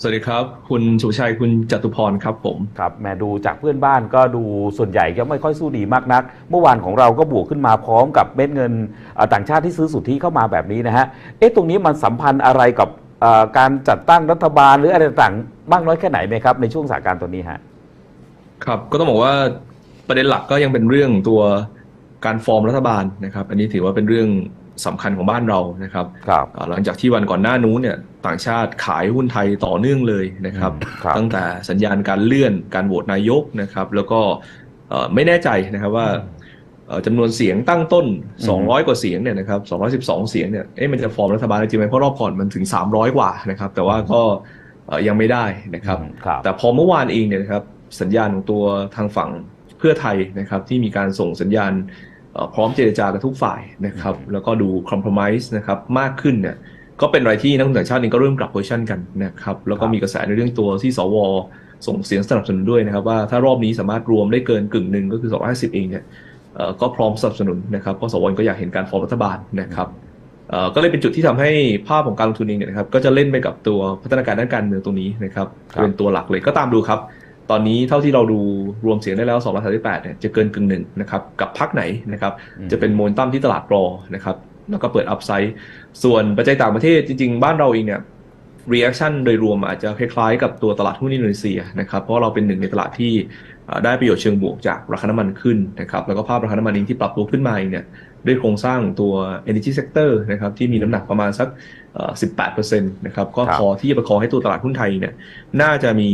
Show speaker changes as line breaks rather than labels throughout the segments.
สวัสดีครับ คุณสุชัยคุณจตุพรครับผม
ครับแหม่ดูจากเพื่อนบ้านก็ดูส่วนใหญ่ก็ไม่ค่อยสู้ดีมากนัก เมื่อวานของเราก็บวกขึ้นมาพร้อมกับเม็ดเงินเอ่อต่างชาติที่ซื้อสุทธิเข้ามาแบบนี้นะฮะเอ๊ะตรงนี้มันสัมพันธ์อะไรกับเอ่อการจัดตั้งรัฐบาลหรืออะไรต่างๆบ้างน้อยแค่ไหนไหมครับในช่วงสถานการณ์ตัวนี้ฮะ
ครับก็ต้องบอกว่าประเด็นหลักก็ยังเป็นเรื่องตัวการฟอร์มรัฐบาลนะครับ อันนี้ถือว่าเป็นเรื่อง สำคัญของบ้านเรานะครับ
ครับ
อ่าหลังจากที่วันก่อนหน้านู้นเนี่ยต่างชาติขายหุ้นไทยต่อเนื่องเลยนะครับ
อืมครับ
ตั้งแต่สัญญาณการเลื่อนการโหวตนายกนะครับ แล้วก็เอ่อไม่แน่ใจนะครับว่าเอ่อจำนวนเสียงตั้งต้น 200 กว่าเสียงเนี่ยนะครับ212 เสียงเนี่ยเอ๊ะมันจะฟอร์มรัฐบาลได้จริงไหมเพราะรอบก่อนมันถึง 300 กว่านะครับ แต่ว่าก็เอ่อยังไม่ได้นะครับ
ครับ
แต่พอเมื่อวานเองเนี่ยนะครับสัญญาณของตัวทางฝั่งเพื่อไทยนะครับที่มีการส่งสัญญาณเอ่อ พร้อมเจรจากับทุกฝ่ายนะครับ
อืม
แล้วก็ดูคอม p r o m i s e นะครับมากขึ้นเนี่ยก็เป็นอะไรที่นักลงทุนต่างชาติเองก็เริ่มกลับโพซิชันกันนะครับ แล้วก็มีกระแสในเรื่องตัวที่สวส่งเสียงสนับสนุนด้วยนะครับ ว่าถ้ารอบนี้สามารถรวมได้เกินกึ่งหนึ่งก็คือ 250 เองเนี่ยเอ่อก็พร้อมสนับสนุนนะครับเพราะสวก็อยากเห็นการฟอร์มรัฐบาลนะครับเอ่อก็เลยเป็นจุดที่ทำให้ภาพของการลงทุนเองเนี่ยนะครับก็จะเล่นไปกับตัวพัฒนาการด้านการเมืองตรงนี้นะครับ
ครับ
เป็นตัวหลักเลยก็ตามดูครับ ตอนนี้เท่าที่เราดูรวมเสียงได้แล้ว238เนี่ยจะเกินกึ่งหนึ่งนะครับกับพักไหนนะครับ
อืม
จะเป็นโมเมนตัมที่ตลาดรอนะครับแล้วก็เปิดอัพไซด์ส่วนปัจจัยต่างประเทศจริง ๆ บ้านเราเองเนี่ย reaction โดยรวมอาจจะคล้ายๆกับตัวตลาดหุ้นอินโดนีเซียนะครับเพราะเราเป็นหนึ่งในตลาดที่เอ่อได้ประโยชน์เชิงบวกจากราคาน้ำมันขึ้นนะครับแล้วก็ภาพราคาน้ำมันเองที่ปรับตัวขึ้นมาเองเนี่ย ด้วยโครงสร้างตัว energy sector นะครับที่มีน้ำหนักประมาณสักเอ่อ18%นะครับก็
ครับ
พอที่จะประคองให้ตัวตลาดหุ้นไทยเนี่ยน่าจะมี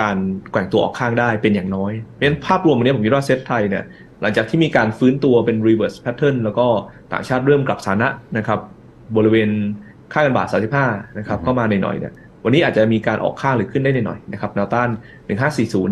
การแกว่งตัวออกข้างได้เป็นอย่างน้อยเพราะฉะนั้นภาพรวมวันนี้ผมคิดว่าเซ็ตไทยเนี่ยหลังจากที่มีการฟื้นตัวเป็น reverse pattern แล้วก็ต่างชาติเริ่มกลับฐานะนะครับบริเวณค่าเงินบาท 35 นะครับเข้ามาหน่อยๆเนี่ยวันนี้อาจจะมีการออกข้างหรือขึ้นได้หน่อยๆนะครับแนวต้าน 1540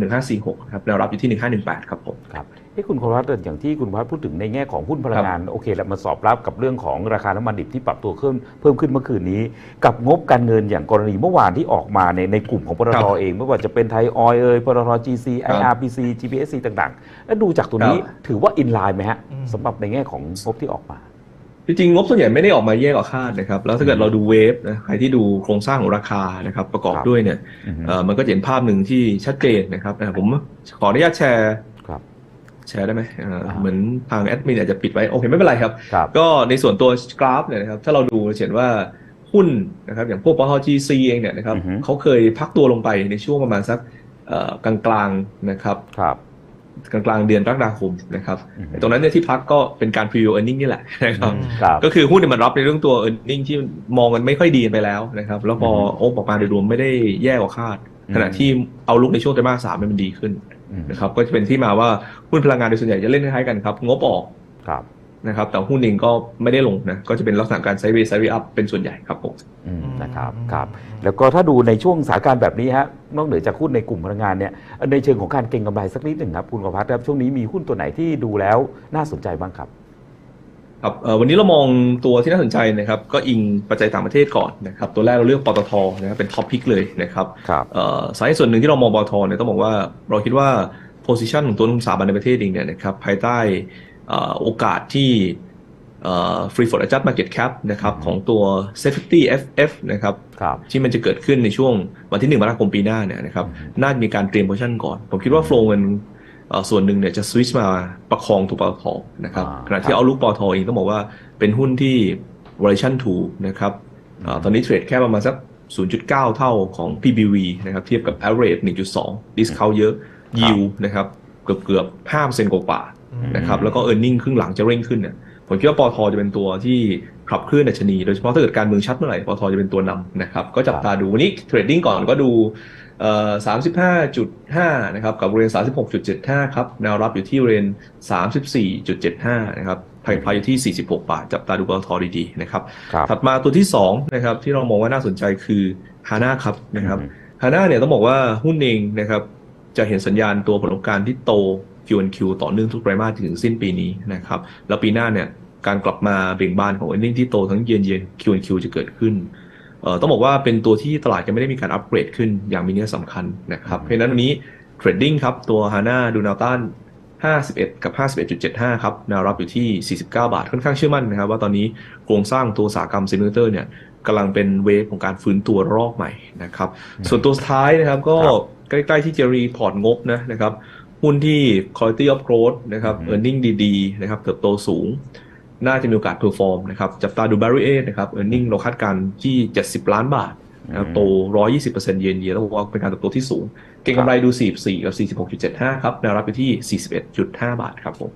1546 ครับแนวรับอยู่ที่ 1518 ครับผม
ครับ เอ้คุณครัตน์อย่างที่คุณพัฒน์พูดถึงในแง่ของหุ้นพลังงานโอเคแล้วมาสอบรับกับเรื่องของราคาน้ำมันดิบที่ปรับตัวเพิ่มเพิ่มขึ้นเมื่อคืนนี้ กับงบการเงินอย่างกรณีเมื่อวานที่ออกมาในในกลุ่มของปต
ครั
ท
บ
เอง ไม่ว่าจะเป็นไทยออยเอ่ยปตท GC
ครับ
IRPC GPSC ต่างๆ แล้วดูจากตัวนี้
ครับ
ถือว่าอินไลน์ไหมฮะ
อืม
สำหรับในแง่ของงบที่ออกมา
จริงๆงบส่วนใหญ่ไม่ได้ออกมาแย่กว่าคาดนะครับแล้วถ้าเกิดเราดูเวฟนะใครที่ดูโครงสร้างของราคานะครับประกอบ
ครับ
ด้วยเนี่ย
อือฮึ
เอ่อมันก็จะเห็นภาพหนึ่งที่ชัดเจนนะครับอะผมขออนุญาตแชร์
ครับ
แชร์ได้ไหมเอ่อ
อ่า
เหมือนทางแอดมินอาจจะปิดไว้ โอเค ไม่เป็นไรครับ
ครับ
ก็ในส่วนตัวกราฟเนี่ยนะครับ ถ้าเราดูจะเห็นว่าหุ้นนะครับ อย่างพวกปตท GC เองเนี่ยนะครับ
อือฮึ
เขาเคยพักตัวลงไปในช่วงประมาณสักเอ่อกลางๆนะครับ
ครับ
กลางๆเดือนกรกฎาคมนะครับ
อือฮึ
ตรงนั้นเนี่ยที่พักก็เป็นการ preview earning นี่แหละนะครับ
อืม
ครับ
ก็คือหุ้นเนี่ยมันรับในเรื่องตัว e a r n i n g ที่มองกันไม่ค่อยดีไปแล้วนะครับ แล้วพอ
อือฮึ
โอ้ออกมาโดยรวมไม่ได้แย่กว่าคาด
อืม
ขณะที่เอาลุกในช่วงไตรมาสสามเนี่ยมันดีขึ้น
อืม
นะครับก็จะเป็นที่มาว่าหุ้นพลังงานโดยส่วนใหญ่จะเล่นคล้ายๆกันครับ งบออก
ครับ
นะครับ แต่หุ้นเองก็ไม่ได้ลงนะก็จะเป็นลักษณะการไซด์เวย์ไซด์เวย์อัพเป็นส่วนใหญ่ครับผม
อืม
อืม
นะครับ
อืม
ครับแล้วก็ถ้าดูในช่วงสถานการณ์แบบนี้ฮะนอกเหนือจากหุ้นในกลุ่มพลังงานเนี่ยในเชิงของการเก็งกำไรสักนิดหนึ่งครับคุณกพัฒน์ครับช่วงนี้มีหุ้นตัวไหนที่ดูแล้วน่าสนใจบ้างครับ
ครับเอ่อวันนี้เรามองตัวที่น่าสนใจนะครับก็อิงปัจจัยต่างประเทศก่อนนะครับตัวแรกเราเลือกปตทนะครับเป็นท็อปพิกเลยนะครับ
ครับ
เอ่อสาเหตุส่วนหนึ่งที่เรามองปตทเนี่ยต้องบอกว่าเราคิดว่า position ของตัวลงทุนสถาบันในประเทศเองเนี่ยนะครับภายใต้เอ่อโอกาสที่เอ่อ free float adjust market cap นะครับของตัว safety FF นะครับ
ครับ
ที่มันจะเกิดขึ้นในช่วงวันที่1มกราคมปีหน้าเนี่ยนะครับ
อืม
น่าจะมีการเตรียม position ก่อน ผมคิดว่า flow เงินเอ่อ ส่วนหนึ่งเนี่ยจะ switch มาประคองตัวปตทนะครับ
อ่า
ขณะที่เอาลุกปตทเองต้องบอกว่าเป็นหุ้นที่ valuation ถูกนะครับเอ่อตอนนี้เทรดแค่ประมาณสัก 0.9 เท่าของ PBV นะครับเทียบกับ average 1.2 discount เยอะ yield นะครับเกือบเกือบ5%กว่าๆนะครับแล้วก็ e a r n i n g ครึ่งหลังจะเร่งขึ้นเนี่ย ผมคิดว่าปตทจะเป็นตัวที่ขับเคลื่อนดัชนีโดยเฉพาะถ้าเกิดการเมืองชัดเมื่อไหร่ปตทจะเป็นตัวนำนะครับ ก็จับตาดูวันนี้เทรดดิ้งก่อนก็ดูเอ่อ35.5นะครับ กับบริเวณ36.75ครับ แนวรับอยู่ที่บริเวณ34.75นะครับไพรอยู่ที่46บาท จับตาดูปตทดีๆนะครับ
ครับ
ถัดมาตัวที่2นะครับ ที่เรามองว่าน่าสนใจคือฮาน่าครับนะครับ
อืม
ฮาน่าเนี่ยต้องบอกว่าหุ้นเองนะครับ จะเห็นสัญญาณตัวผลประกอบการที่โต Q&Q ต่อเนื่องทุกไตรมาสถึงสิ้นปีนี้นะครับ แล้วปีหน้าเนี่ย การกลับมาเบ่งบานของ earning ที่โตทั้งเยือนเยือน Q&Q จะเกิดขึ้นเอ่อต้องบอกว่าเป็นตัวที่ตลาดยังไม่ได้มีการอัปเกรดขึ้นอย่างมีนัยสำคัญนะครับ เพราะฉะนั้นวันนี้เทรดดิ้งครับ ตัวฮาน่าดูแนวต้าน51 กับ 51.75 ครับแนวรับอยู่ที่ 49 บาท ค่อนข้างเชื่อมั่นนะครับ ว่าตอนนี้โครงสร้างตัวอุตสาหกรรมเซมิคอนดักเตอร์เนี่ยกำลังเป็นเวฟของการฟื้นตัวรอบใหม่นะครับ ส่วนตัวสุดท้ายนะครับก็
ครับ
ใกล้ๆที่จะรีพอร์ตงบนะนะครับ หุ้นที่ quality of growth นะครับ
อืม
earning ดีๆ นะครับเติบโตสูง น่าจะมีโอกาส perform นะครับจับตาดู Barry A นะครับ earning เราคาดการณ์ที่ 70 ล้านบาทนะครับโต 120%เยนเยียแล้วบอกว่าเป็นการเติบโตที่สูง เก็งกำไรดู 44 กับ 46.75 ครับแนวรับไปที่ 41.5 บาทครับผม